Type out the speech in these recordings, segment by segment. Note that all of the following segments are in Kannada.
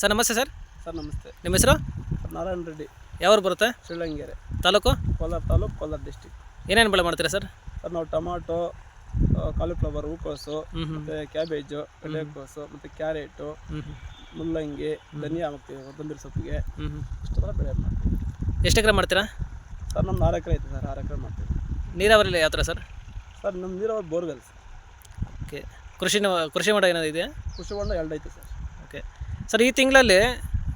ಸರ್ ನಮಸ್ತೆ ಸರ್. ಸರ್ ನಮಸ್ತೆ. ನಿಮ್ಮ ಹೆಸರು? ಸರ್ ನಾರಾಯಣ ರೆಡ್ಡಿ. ಯಾವ್ರು ಬರುತ್ತೆ? ಶ್ರೀಲಂಗೇರಿ ತಾಲೂಕು? ಕೋಲಾರ ತಾಲೂಕು ಕೋಲಾರ ಡಿಸ್ಟಿಕ್. ಏನೇನು ಬೆಳೆ ಮಾಡ್ತೀರಾ ಸರ್? ಸರ್ ನಾವು ಟೊಮಾಟೊ ಕಾಲಿಫ್ಲವರ್ ಹೂಕೋಸು ಮತ್ತೆ ಕ್ಯಾಬೇಜು ಕಡಲೆಕೋಸು ಮತ್ತು ಕ್ಯಾರೆಟು ಮುಲ್ಲಂಗಿ ಧನಿಯಾ ಹಾಕ್ತೀವಿ ಕೊತ್ತಂಬರಿ ಸೊಪ್ಪಿಗೆ. ಹ್ಞೂ ಹ್ಞೂ ಇಷ್ಟು ಥರ ಬೆಳೆ ಮಾಡ್ತೀವಿ. ಎಷ್ಟು ಎಕರೆ ಮಾಡ್ತೀರಾ? ಸರ್ ನಮ್ದು ಆರು ಎಕರೆ ಐತೆ ಸರ್ ಆರು ಎಕರೆ ಮಾಡ್ತೀವಿ. ನೀರಾವರಿ ಯಾವ ಥರ ಸರ್? ಸರ್ ನಮ್ಮ ನೀರಾವರಿ ಬೋರ್ವೆಲ್ ಸರ್. ಓಕೆ. ಕೃಷಿ ಕೃಷಿ ಮಾಡೋ ಏನಾದ್ರು ಇದೆಯಾ? ಕೃಷಿ ಹೊಂಡ ಎರಡು ಐತೆ ಸರ್. ಸರ್ ಈ ತಿಂಗಳಲ್ಲಿ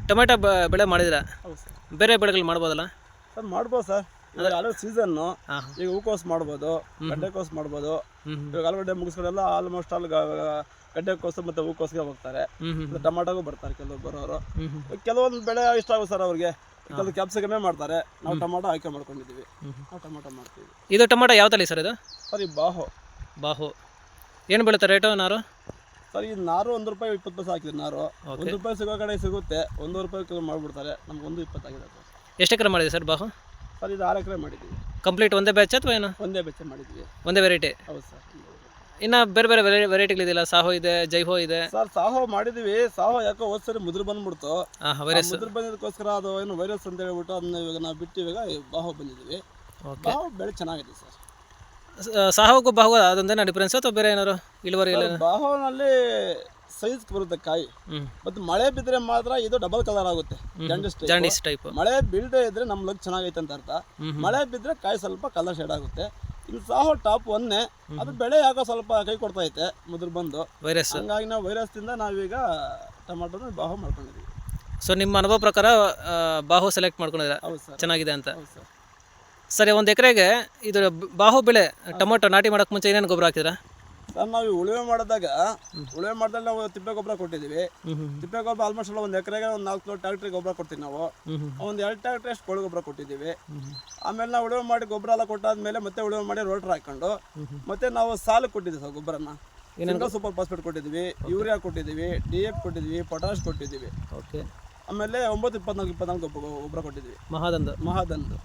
ಟೊಮೆಟೊ ಬೆಳೆ ಮಾಡಿದ್ರೆ ಹೌದು ಸರ್. ಬೇರೆ ಬೆಳೆಗಳು ಮಾಡ್ಬೋದಲ್ಲ? ಸರ್ ಮಾಡ್ಬೋದು ಸರ್. ಇವಾಗ ಆಲ್ರೆಡಿ ಸೀಸನ್ನು. ಹಾಂ ಈಗ ಹೂಕೋಸು ಮಾಡ್ಬೋದು ಗಡ್ಡೆಕೋಸು ಮಾಡ್ಬೋದು. ಇವಾಗ ಆಲೂಗಡ್ಡೆ ಮುಗಿಸ್ಕೊಂಡೆಲ್ಲ ಆಲ್ಮೋಸ್ಟ್ ಆಲ್ ಗಡ್ಡೆಕೋಸು ಮತ್ತು ಹೂಕೋಸಿಗೆ ಹೋಗ್ತಾರೆ. ಟೊಮಾಟೋಗೂ ಬರ್ತಾರೆ ಕೆಲವು ಬರೋರು. ಕೆಲವೊಂದು ಬೆಳೆ ಇಷ್ಟ ಆಗುತ್ತೆ ಸರ್ ಅವ್ರಿಗೆ. ಕೆಲವು ಕ್ಯಾಪ್ಸಿಕಮೇ ಮಾಡ್ತಾರೆ. ನಾವು ಟೊಮಾಟೊ ಆಯ್ಕೆ ಮಾಡ್ಕೊಂಡಿದ್ದೀವಿ. ನಾವು ಟೊಮಾಟೊ ಮಾಡ್ತೀವಿ. ಇದು ಟೊಮೆಟೊ ಯಾವ ತಳಿ ಸರ್ ಇದು? ಸರ್ ಈ ಬಾಹು. ಬಾಹು. ಏನು ಬೆಳೀತಾರೆ ರೇಟು ನಾರು? ಸರ್ ಈ ನಾರು ಒಂದು ರೂಪಾಯಿ ಇಪ್ಪತ್ತು ಪೈಸೆ ಹಾಕಿದ್ರು ನಾರು. ಒಂದು ರೂಪಾಯಿ ಸಿಗೋ ಕಡೆ ಸಿಗುತ್ತೆ ಒಂದು ರೂಪಾಯಿ ಕಿಲೋ ಮಾಡಿಬಿಡ್ತಾರೆ ನಮ್ಗೆ ಒಂದು ಇಪ್ಪತ್ತಾಗಿದೆ ಸರ್. ಎಷ್ಟು ಎಕರೆ ಮಾಡಿದೆ ಸರ್ ಬಾಹು? ಸರ್ ಇದು ಆರು ಎಕರೆ ಮಾಡಿದ್ದೀವಿ. ಕಂಪ್ಲೀಟ್ ಒಂದೇ ಬ್ಯಾಚ್ ಅಥವಾ ಏನು? ಒಂದೇ ಬೆಚ್ಚ ಮಾಡಿದ್ವಿ ಒಂದೇ ವೆರೈಟಿ ಹೌದು ಸರ್ ಇನ್ನು ಬೇರೆ ಬೇರೆ ವೆರೈ ವೆರೈಟಿಗಳಿದೆಯಲ್ಲ ಸಾಹೋ ಇದೆ ಜೈಹೋ ಇದೆ? ಸರ್ ಸಾಹೋ ಮಾಡಿದ್ವಿ ಸಾಹೋ ಯಾಕೋ ಹೋದ್ ಸರಿ ಮುದ್ರ ಬಂದ್ಬಿಡ್ತು. ಹಾಂ ವೈರಸ್ ಮುದ್ರ ಬಂದಿದ್ದಕ್ಕೋಸ್ಕರ ಅದು ಏನು ವೈರಸ್ ಅಂತ ಹೇಳ್ಬಿಟ್ಟು ಅದನ್ನ ಇವಾಗ ನಾವು ಬಿಟ್ಟು ಇವಾಗ ಬಾಹೋ ಬಂದಿದ್ದೀವಿ. ಓಕೆ ಬಾಹೋ ಬೆಳೆ ಚೆನ್ನಾಗಿದೆ ಸರ್. ಸಾಹೋಗೂ ಬಾಹುಗೂ ಅದೊಂದೇನ ಡಿಫ್ರೆನ್ಸ್ ಅಥವಾ ಬೇರೆ ಏನಾರು ಇಳುವರಿ ಇಲ್ಲ? ಬಾಹೋನಲ್ಲಿ ಸೈಜ್ ಬರುತ್ತೆ ಕಾಯಿ. ಮತ್ತು ಮಳೆ ಬಿದ್ದರೆ ಮಾತ್ರ ಇದು ಡಬಲ್ ಕಲರ್ ಆಗುತ್ತೆ. ಜಾಂಡಿಸ್. ಟೈಪ್ ಮಳೆ ಬೀಳದೆ ಇದ್ರೆ ನಮ್ಮ ಲಗ್ ಚೆನ್ನಾಗೈತೆ ಅಂತ ಅರ್ಥ. ಮಳೆ ಬಿದ್ದರೆ ಕಾಯಿ ಸ್ವಲ್ಪ ಕಲರ್ ಶೇಡ್ ಆಗುತ್ತೆ. ಇನ್ನು ಸಾಹೋ ಟಾಪ್ ಒಂದೇ ಅದು ಬೆಳೆ ಯಾಕೋ ಸ್ವಲ್ಪ ಕೈ ಕೊಡ್ತಾ ಐತೆ ಮುದ್ರ ಬಂದು. ವೈರಸ್. ಹಂಗಾಗಿ ನಾವು ವೈರಸ್ದಿಂದ ನಾವೀಗ ಟೊಮಾಟೋನ ಬಾಹು ಮಾಡ್ಕೊಂಡಿದ್ದೀವಿ. ಸೊ ನಿಮ್ಮ ಅನುಭವ ಪ್ರಕಾರ ಬಾಹು ಸೆಲೆಕ್ಟ್ ಮಾಡ್ಕೊಂಡಿದ್ದೀರಾ? ಚೆನ್ನಾಗಿದೆ ಅಂತ. ಹೌದು ಸರ್ ಒಂದು ಎಕರೆಗೆ ಇದು ಬಾಹು ಬೆಳೆ ಟೊಮೊಟೊ ನಾಟಿ ಮಾಡೋಕೆ ಮುಂಚೆ ಏನೇನು ಗೊಬ್ಬರ ಹಾಕಿದ್ರ? ಸರ್ ನಾವು ಈ ಉಳುಮೆ ಮಾಡಿದಾಗ ಉಳುವೆ ಮಾಡಿದಾಗ ನಾವು ತಿಪ್ಪೆ ಗೊಬ್ಬರ ಕೊಟ್ಟಿದ್ದೀವಿ. ತಿಪ್ಪೆ ಗೊಬ್ಬರ ಆಲ್ಮೋಸ್ಟ್ ಎಲ್ಲ ಒಂದು ಎಕರೆಗೆ ಒಂದು ನಾಲ್ಕು ಟ್ಯಾಕ್ಟ್ರಿ ಗೊಬ್ಬರ ಕೊಡ್ತೀವಿ ನಾವು. ಒಂದು ಎರಡು ಟ್ಯಾಕ್ಟ್ರಿ ಅಷ್ಟು ಕೋಳಿ ಗೊಬ್ಬರ ಕೊಟ್ಟಿದ್ದೀವಿ. ಆಮೇಲೆ ನಾವು ಉಳುವೆ ಮಾಡಿ ಗೊಬ್ಬರ ಎಲ್ಲ ಕೊಟ್ಟಾದ್ಮೇಲೆ ಮತ್ತೆ ಉಳುವೆ ಮಾಡಿ ರೋಟ್ರ್ ಹಾಕೊಂಡು ಮತ್ತೆ ನಾವು ಸಾಲು ಕೊಟ್ಟಿದ್ದೀವಿ ಸರ್ ಗೊಬ್ಬರನ. ಸೂಪರ್ ಫಾಸ್ಫೇಟ್ ಕೊಟ್ಟಿದ್ದೀವಿ ಯೂರಿಯಾ ಕೊಟ್ಟಿದ್ದೀವಿ ಡಿ ಎಫ್ ಕೊಟ್ಟಿದ್ದೀವಿ ಪೊಟಾಶ್ ಕೊಟ್ಟಿದ್ದೀವಿ. ಓಕೆ ಆಮೇಲೆ ಒಂಬತ್ತು ಇಪ್ಪತ್ನಾಲ್ಕು ಇಪ್ಪತ್ನಾಲ್ಕು ಗೊಬ್ಬರ ಕೊಟ್ಟಿದ್ವಿ. ಮಹಾದಂದ ಮಹಾದಂದು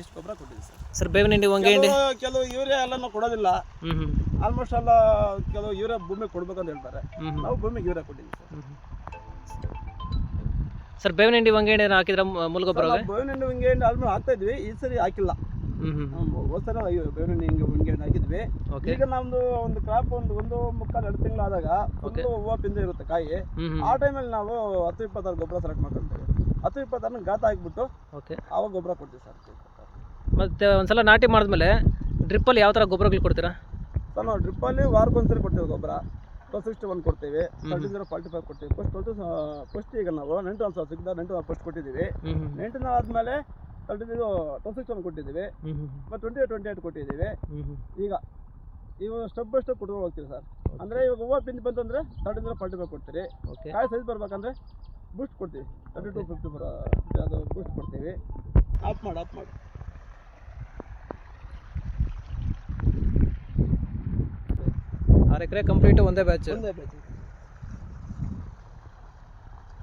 ಇಷ್ಟು ಗೊಬ್ಬರ ಕೊಟ್ಟಿದ್ವಿ ಸರ್. ಸರ್ ಬೇವಿನ ಹಿಂಡಿ ಒಂಗೆ ಹಿಂಡಿ? ಕೆಲವು ಕೆಲವು ಯೂರಿಯಾ ಎಲ್ಲ ನಾವು ಕೊಡೋದಿಲ್ಲ ಹ್ಞೂ ಆಲ್ಮೋಸ್ಟ್ ಎಲ್ಲ ಕೆಲವು ಯೂರಿಯಾ ಭೂಮಿಗೆ ಕೊಡ್ಬೇಕಂತ ಹೇಳ್ತಾರೆ. ನಾವು ಭೂಮಿಗೆ ಯೂರಿಯಾ ಕೊಟ್ಟಿದ್ವಿ ಸರ್. ಸರ್ ಬೇವಿನ ಹಿಂಡಿ ಹೊಂಗೆ ಹಿಂಡಿ ಹಾಕಿದ್ರೆ ಮೂಲ ಗೊಬ್ಬರ ನಾವು ಬೇವಿನ ಹಿಂಡಿ ಹಿಂಗೆ ಆಲ್ಮೋಸ್ಟ್ ಹಾಕ್ತಾ ಇದ್ವಿ. ಈ ಸರಿ ಹಾಕಿಲ್ಲ. ಹ್ಞೂ ಬೇರೆ ಹಿಂಗೆ ಹಿಂಗೆ ಹಾಕಿದ್ವಿ. ಈಗ ನಮ್ದು ಒಂದು ಕ್ರಾಪ್ ಒಂದು ಒಂದು ಮುಕ್ಕಾಲು ಎರಡು ತಿಂಗಳಾದಾಗ ಒಂದು ಹೂವು ಪಿಂದೆ ಇರುತ್ತೆ ಕಾಯಿ. ಆ ಟೈಮಲ್ಲಿ ನಾವು ಹತ್ತು ಇಪ್ಪತ್ತಾರು ಗೊಬ್ಬರ ಸೆಲೆಕ್ಟ್ ಮಾಡ್ಕೊಂತೀವಿ. ಹತ್ತು ಇಪ್ಪತ್ತಾರನ್ನ ಗಾತ ಹಾಕ್ಬಿಟ್ಟು ಓಕೆ ಆವಾಗ ಗೊಬ್ಬರ ಕೊಡ್ತೀವಿ ಸರ್. ಮತ್ತೆ ಒಂದ್ಸಲ ನಾಟಿ ಮಾಡಿದ್ಮೇಲೆ ಡ್ರಿಪ್ಪಲ್ಲಿ ಯಾವ ಥರ ಗೊಬ್ಬರಗಳು ಕೊಡ್ತೀರಾ? ಸರ್ ನಾವು ಡ್ರಿಪ್ಪಲ್ಲಿ ವಾರಕ್ಕೊಂದ್ಸರಿ ಕೊಡ್ತೀವಿ ಗೊಬ್ಬರ. ಫಸ್ಟ್ ಸಿಕ್ಸ್ಟಿ ಒನ್ ಕೊಡ್ತೀವಿ. ತರ್ಟಿ ಜೀರೋ ಫಾರ್ಟಿ ಫೈವ್ ಕೊಡ್ತೀವಿ. ಫಸ್ಟ್ ಟ್ವೆಲ್ ಫಸ್ಟ್ ಈಗ ನಾವು ನೆಂಟು ಒಂದು ಸಿಕ್ಕಿದ ನೆಂಟು ಫಸ್ಟ್ ಕೊಟ್ಟಿದ್ದೀವಿ. ನೆಂಟಿನ ಆದಮೇಲೆ ತರ್ಟಿ ಇದು ಟ್ವೆಲ್ ಒನ್ ಕೊಟ್ಟಿದ್ದೀವಿ. ಮತ್ತು ಟ್ವೆಂಟಿ ಟ್ವೆಂಟಿ ಏಟ್ ಕೊಟ್ಟಿದ್ದೀವಿ. ಈಗ ಇವಾಗ ಸ್ಟೆಪ್ ಬೈ ಸ್ಟೆಪ್ ಕೊಡ್ಕೊಂಡು ಹೋಗ್ತೀವಿ ಸರ್ ಅಂದರೆ ಇವಾಗ ಹೂವು ಪಿಂದ್ ಬಂತಂದರೆ ತರ್ಟಿ ಇಂದ ಫಾರ್ಟಿ ಫೈವ್ ಕೊಡ್ತೀರಿ. ಓಕೆ ಕಾಯಿ ಸೈಜ್ ಬರ್ಬೇಕಂದ್ರೆ ಬೂಸ್ಟ್ ಕೊಡ್ತೀವಿ. ತರ್ಟಿ ಟು ಫಿಫ್ಟಿ ಬರೋ ಅದು ಬೂಸ್ಟ್ ಕೊಡ್ತೀವಿ. ಆಫ್ ಮಾಡಿ ಆಫ್ ಮಾಡಿ. ಆರು ಎಕರೆ ಕಂಪ್ಲೀಟ್ ಒಂದೇ ಬ್ಯಾಚ್ ಒಂದೇ ಬ್ಯಾಚ್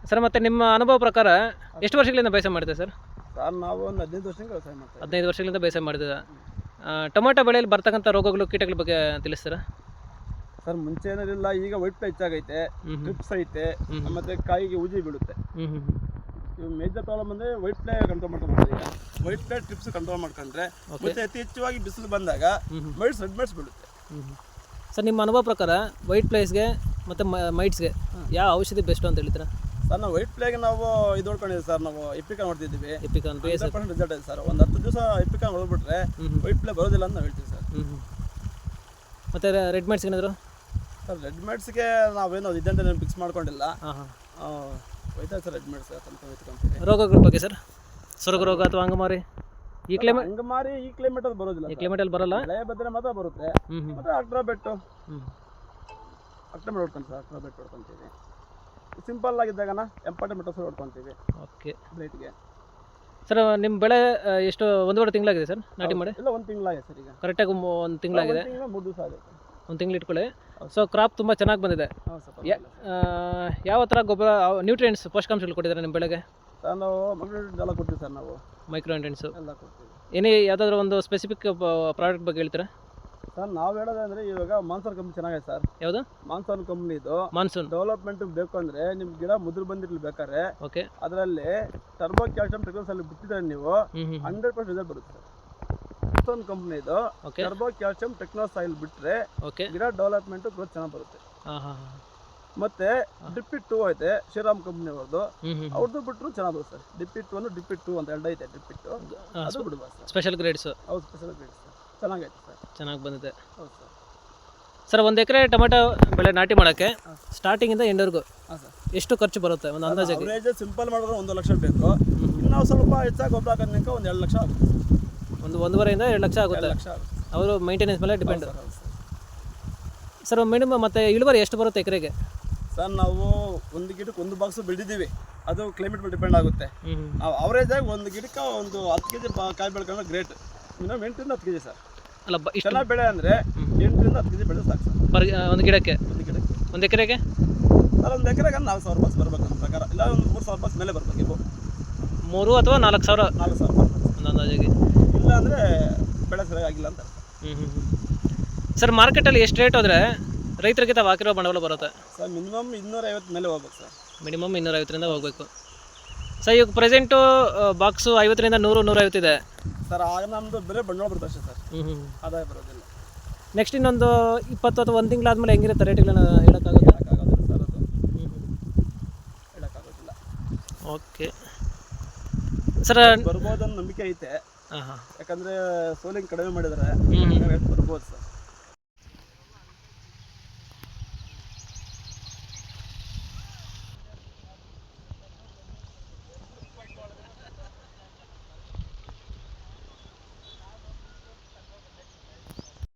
ಸರ್ ಮತ್ತೆ ನಿಮ್ಮ ಅನುಭವ ಪ್ರಕಾರ ಎಷ್ಟು ವರ್ಷಗಳಿಂದ ಬೇಸ ಮಾಡಿದೆ ಸರ್ ಸರ್ ನಾವು ಒಂದು ಹದಿನೈದು ವರ್ಷದಿಂದ ವ್ಯವಸಾಯ ಮಾಡ್ತಾ ಹದಿನೈದು ವರ್ಷಗಳಿಂದ ಬೇಸಾಯ ಮಾಡಿದ ಟೊಮೆಟೊ ಬೆಳೆಯಲ್ಲಿ ಬರ್ತಕ್ಕಂಥ ರೋಗಗಳು ಕೀಟಗಳ ಬಗ್ಗೆ ತಿಳಿಸ್ತೀರಾ? ಸರ್ ಮುಂಚೆ ಏನಿಲ್ಲ ಈಗ ವೈಟ್ ಫ್ಲೈ ಹೆಚ್ಚಾಗೈತೆ ಟ್ರಿಪ್ಸ್ ಐತೆ ಮತ್ತೆ ಕಾಯಿಗೆ ಉಜಿ ಬೀಳುತ್ತೆ. ಮೇಜರ್ ಪ್ರಾಬ್ಲಮ್ ಅಂದ್ರೆ ವೈಟ್ ಪ್ಲೇ ಕಂಟ್ರೋಲ್ ಮಾಡ್ಕೊಂಡ್ರೆ ವೈಟ್ ಪ್ಲೇ ಟ್ರಿಪ್ಸ್ ಕಂಟ್ರೋಲ್ ಮಾಡ್ಕೊಂಡ್ರೆ. ಮತ್ತೆ ಅತಿ ಹೆಚ್ಚುವಾಗಿ ಬಿಸಿಲು ಬಂದಾಗ ಮೈಟ್ಸ್ ರೆಡ್ ಮೈಟ್ಸ್ ಬೀಳುತ್ತೆ. ಸರ್ ನಿಮ್ಮ ಅನುಭವ ಪ್ರಕಾರ ವೈಟ್ ಪ್ಲೇಸ್ಗೆ ಮತ್ತು ಮೈಟ್ಸ್ಗೆ ಯಾವ ಔಷಧಿ ಬೆಸ್ಟ್ ಅಂತ ಹೇಳ್ತೀರಾ ಸರ್ ನಾವು ವೈಟ್ ಪ್ಲೇಗೆ ನಾವು ಇದು ನೋಡ್ಕೊಂಡಿದ್ದೀವಿ ಸರ್ ನಾವು B S hundred percent result ಇದೆ ಸರ್. ಒಂದು ಹತ್ತು ದಿವಸ ಎಪಿಕಾ ಹೊಡೆದ್ಬಿಟ್ರೆ ವೈಟ್ ಪ್ಲೇ ಬರೋದಿಲ್ಲ ಅಂತ ನಾವು ಹೇಳ್ತೀವಿ ಸರ್. ಮತ್ತೆ ರೆಡ್ ಮೈಟ್ಸ್ ಏನಾದರೂ? ಸರ್ ರೆಡ್ ಮೆಡ್ಸ್ಗೆ ನಾವೇನು ಅಂತ ಫಿಕ್ಸ್ ಮಾಡ್ಕೊಂಡಿಲ್ಲ. ಹಾಂ ಹಾಂ. ಹೋಯ್ತಾ ಸರ್ ರೆಡ್ ಹೋಯ್ತು ರೋಗಗಳ ಬಗ್ಗೆ ಸರ್? ಸೊರಗ ರೋಗ ಅಥವಾ ಅಂಗಮಾರಿ? ಈ ಕ್ಲೈಮೇಟ್ ಅಂಗಮಾರಿ ಈ ಕ್ಲೈಮೇಟ್ ಅಲ್ಲಿ ಬರೋದಿಲ್ಲ ಈ ಕ್ಲೈಮೇಟ್ ಅಲ್ಲಿ ಬರಲ್ಲ? ಮಳೆ ಬದ್ರೆ ಮಾತ್ರ ಬರುತ್ತೆ. ಮತ್ತೆ ಅಕ್ಟ್ರಾ ಬೆಟ್ಟು. ಅಕ್ಟೋಬರ್ ಹೊಡ್ಕೊಂತೀವಿ ಸರ್ ಅಕ್ಟ್ರಾ ಬೆಟ್ಟು ಹೊಡ್ಕೊಂತೀವಿ ಸಿಂಪಲ್ ಆಗಿದ್ದಾಗನ ಎಂಪಾಟಿ ಮೆಟಲ್ಸ್ ಹೊಡ್ಕೊಂತೀವಿ ಓಕೆ. ಬ್ಲೈಟ್ಗೆ ಸರ್ ನಿಮ್ಮ ಬೆಳೆ ಆ, ಎಷ್ಟು ಒಂದೂವರೆ ತಿಂಗಳಾಗಿದೆ ಸರ್ ನಾಟಿ ಮಾಡಿ? ಇಲ್ಲ ಒಂದು ತಿಂಗಳಾಗಿದೆ ಸರ್ ಈಗ. ಕರೆಕ್ಟಾಗಿ ಒಂದು ತಿಂಗಳಾಗಿದೆ. ತಿಂಗಳ ಮೂರು ದಿವಸ ಆಗುತ್ತೆ ಒಂದು ತಿಂಗಳು ಇಟ್ಕೊಳ್ಳಿ. ಸೊ ಕ್ರಾಪ್ ತುಂಬ ಚೆನ್ನಾಗಿ ಬಂದಿದೆ. ಹೌದು ಸರ್ ಯಾ- ಆ, ಯಾವ ಥರ ಗೊಬ್ಬರ ನ್ಯೂಟ್ರಿಯೆಂಟ್ಸ್ ಪೋಷಕಾಂಶಗಳು ಕೊಟ್ಟಿದ್ದಾರೆ ನಿಮ್ಮ ಬೆಳೆಗೆ? ನಾನು ನಾವು ಎಲ್ಲ ಕೊಡ್ತೀವಿ ಸರ್ ನಾವು. ಮೈಕ್ರೋ ನ್ಯೂಟ್ರಿಯೆಂಟ್ಸು ಎಲ್ಲ ಕೊಡ್ತೀವಿ. ಏನೇ ಯಾವುದಾದ್ರೂ ಒಂದು ಸ್ಪೆಸಿಫಿಕ್ ಪ್ರಾಡಕ್ಟ್ ಬಗ್ಗೆ ಹೇಳ್ತೀರಾ? ಸರ್ ನಾವು ಹೇಳೋದಂದ್ರೆ ಇವಾಗ ಮಾನ್ಸೂನ್ ಕಂಪ್ನಿ ಚೆನ್ನಾಗಿದೆ ಸರ್. ಯಾವುದು? ಮಾನ್ಸೂನ್ ಕಂಪ್ನಿದು ಮಾನ್ಸೂನ್. ಡೆವಲಪ್ಮೆಂಟ್ ಬೇಕು ಅಂದ್ರೆ ನಿಮ್ ಗಿಡ ಮುದ್ರ ಬಂದಿರ್ಲಿ ಬೇಕಾದ್ರೆ ಓಕೆ. ಅದರಲ್ಲಿ ಟರ್ಬೋ ಕ್ಯಾಲ್ಸಿಯಂ ಟೆಕ್ನಾಲಜಿ ಅಲ್ಲಿ ಬಿಟ್ಟಿದ್ರೆ ನೀವು ಹಂಡ್ರೆಡ್ ಪರ್ಸೆಂಟ್ ರಿಸಲ್ಟ್ ಬರುತ್ತೆ ಸರ್. ಮಾನ್ಸೂನ್ ಕಂಪ್ನಿದು ಓಕೆ. ಟರ್ಬೋ ಕ್ಯಾಲ್ಸಿಯಂ ಟೆಕ್ನೋಸ್ ಆಯಿಲ್ ಬಿಟ್ರೆ ಗಿಡ ಡೆವಲಪ್ಮೆಂಟ್ ಗ್ರೋತ್ ಚೆನ್ನಾಗಿ ಬರುತ್ತೆ. ಮತ್ತೆ ಡಿಪಿಟ್ ಟೂ ಐತೆ ಶ್ರೀರಾಮ್ ಕಂಪ್ನಿ ಅವ್ರದ್ದು ಅವ್ರದ್ದು ಬಿಟ್ಟರು ಚೆನ್ನಾಗಿ ಬರುತ್ತೆ ಸರ್. ಡಿಪಿಟ್ ಒನ್ ಡಿಪಿಟ್ ಟೂ ಅಂತ ಎರಡು ಐತೆ ಡಿಪಿಟ್ ಅದು ಬಿಡ್ಬೋದು ಸ್ಪೆಷಲ್ ಗ್ರೇಡ್ಸ್ ಹೌದು ಸ್ಪೆಷಲ್ ಗ್ರೇಡ್ ಸರ್ ಚೆನ್ನಾಗೈತೆ ಸರ್. ಚೆನ್ನಾಗಿ ಬಂದಿದೆ. ಹೌದು ಸರ್. ಸರ್ ಒಂದು ಎಕರೆ ಟೊಮೆಟೊ ಬೆಳೆ ನಾಟಿ ಮಾಡೋಕ್ಕೆ ಸ್ಟಾರ್ಟಿಂಗಿಂದ ಇಂದ ಹಾಂ ಸರ್. ಎಷ್ಟು ಖರ್ಚು ಬರುತ್ತೆ ಒಂದು ಅಂದಾಜಾಗಿ ಅವರೇಜ್ ಸಿಂಪಲ್ ಮಾಡಿದ್ರೆ ಒಂದು ಲಕ್ಷ ಬೇಕು. ನಾವು ಸ್ವಲ್ಪ ಹೆಚ್ಚಾಗಿ ಗೊಬ್ಬರ ಹಾಕೋದಕ್ಕೆ ಒಂದು ಎರಡು ಲಕ್ಷ ಆಗುತ್ತೆ ಒಂದು ಒಂದೂವರೆಯಿಂದ ಎರಡು ಲಕ್ಷ ಆಗುತ್ತೆ. ಲಕ್ಷ ಆಗುತ್ತೆ ಅವರು ಮೈಂಟೆನೆನ್ಸ್ ಮೇಲೆ ಡಿಪೆಂಡ್ ಸರ್ ಹೌದು ಸರ್. ಸರ್ ಮಿನಿಮಮ್ ಮತ್ತೆ ಇಳುವರಿ ಎಷ್ಟು ಬರುತ್ತೆ ಎಕರೆಗೆ? ಸರ್ ನಾವು ಒಂದು ಗಿಡಕ್ಕೆ ಒಂದು ಬಾಕ್ಸ್ ಬೆಳೆದಿದ್ದೀವಿ ಅದು ಕ್ಲೈಮೇಟ್ ಮೇಲೆ ಡಿಪೆಂಡ್ ಆಗುತ್ತೆ. ನಾವು ಅವರೇಜ್ ಆಗಿ ಒಂದು ಗಿಡಕ್ಕೆ ಒಂದು ಹತ್ತು ಕೆ ಜಿ ಕಾಯಿ ಬೆಳ್ಕೊಂಡ್ರೆ ಗ್ರೇಟ್ ಮಿನಿಮಮ್ ಎಂಟರಿಂದ ಹತ್ತು ಕೆ ಜಿ ಸರ್ ಅಲ್ಲ ಬ ಇಷ್ಟು ಚೆನ್ನಾಗಿ ಬೆಳೆ ಅಂದರೆ ಎಂಟರಿಂದ ಹತ್ತು ಕೆ ಜಿ ಬೆಳೆ ಸಾಕು ಸರ್. ಪರ್ ಒಂದು ಗಿಡಕ್ಕೆ? ಒಂದು ಗಿಡಕ್ಕೆ. ಒಂದು ಎಕರೆಗೆ? ಸರ್ ಒಂದು ಎಕರೆಗೆ ನಾಲ್ಕು ಸಾವಿರ ರೂಪಾಯಿ ಬರ್ಬೇಕು ನಮ್ಮ ಪ್ರಕಾರ. ಇಲ್ಲ ಒಂದು ಮೂರು ಸಾವಿರ ಬಸ್ ಮೇಲೆ ಬರಬೇಕು ಇವು. ಮೂರು ಅಥವಾ ನಾಲ್ಕು ಸಾವಿರ? ನಾಲ್ಕು ಸಾವಿರ ಬರ್ಬೇಕು. ಒಂದು ಅಂದಾಜಿಗೆ. ಇಲ್ಲ ಅಂದರೆ ಬೆಳೆ ಸರಿಯಾಗಿ ಆಗಿಲ್ಲ ಅಂತ. ಹ್ಞೂ ಹ್ಞೂ ಸರ್ ಮಾರ್ಕೆಟಲ್ಲಿ ಎಷ್ಟು ರೇಟ್ ಹೋದರೆ ರೈತರಿಗೆ ತಾವು ಹಾಕಿರೋ ಬಂಡವಾಳ ಬರುತ್ತೆ? ಸರ್ ಮಿನಿಮಮ್ ಇನ್ನೂರ ಐವತ್ತು ಮೇಲೆ ಹೋಗ್ಬೇಕು ಸರ್. ಮಿನಿಮಮ್ ಇನ್ನೂರೈವತ್ತರಿಂದ ಹೋಗಬೇಕು. ಸರ್ ಈಗ ಪ್ರೆಸೆಂಟು ಬಾಕ್ಸು ಐವತ್ತರಿಂದ ನೂರು ನೂರೈವತ್ತಿದೆ ಸರ್ ಆಗ ನಮ್ದು ಬೇರೆ ಬಂಡವಾಳ ಅಷ್ಟೇ ಸರ್. ಹ್ಞೂ ಹ್ಞೂ ಆದಾಯ ಬರೋದಿಲ್ಲ. ನೆಕ್ಸ್ಟ್ ಇನ್ನೊಂದು ಇಪ್ಪತ್ತು ಅಥವಾ ಒಂದು ತಿಂಗಳಾದ್ಮೇಲೆ ಹೆಂಗಿರುತ್ತೆ ರೇಟ್ಗಳನ್ನ ಹೇಳೋಕ್ಕಾಗುತ್ತೆ ಹೇಳೋಕ್ಕಾಗೋದಿಲ್ಲ ಸರ್ ಅದು. ಹೇಳೋಕ್ಕಾಗೋದಿಲ್ಲ. ಓಕೆ ಸರ್ ಬರ್ಬೋದು ನಂಬಿಕೆ ಐತೆ. ಹಾಂ ಹಾಂ ಯಾಕಂದರೆ ಸೋಲಿಂಗ್ ಕಡಿಮೆ ಮಾಡಿದರೆ ರೇಟ್ ಬರ್ಬೋದು ಸರ್.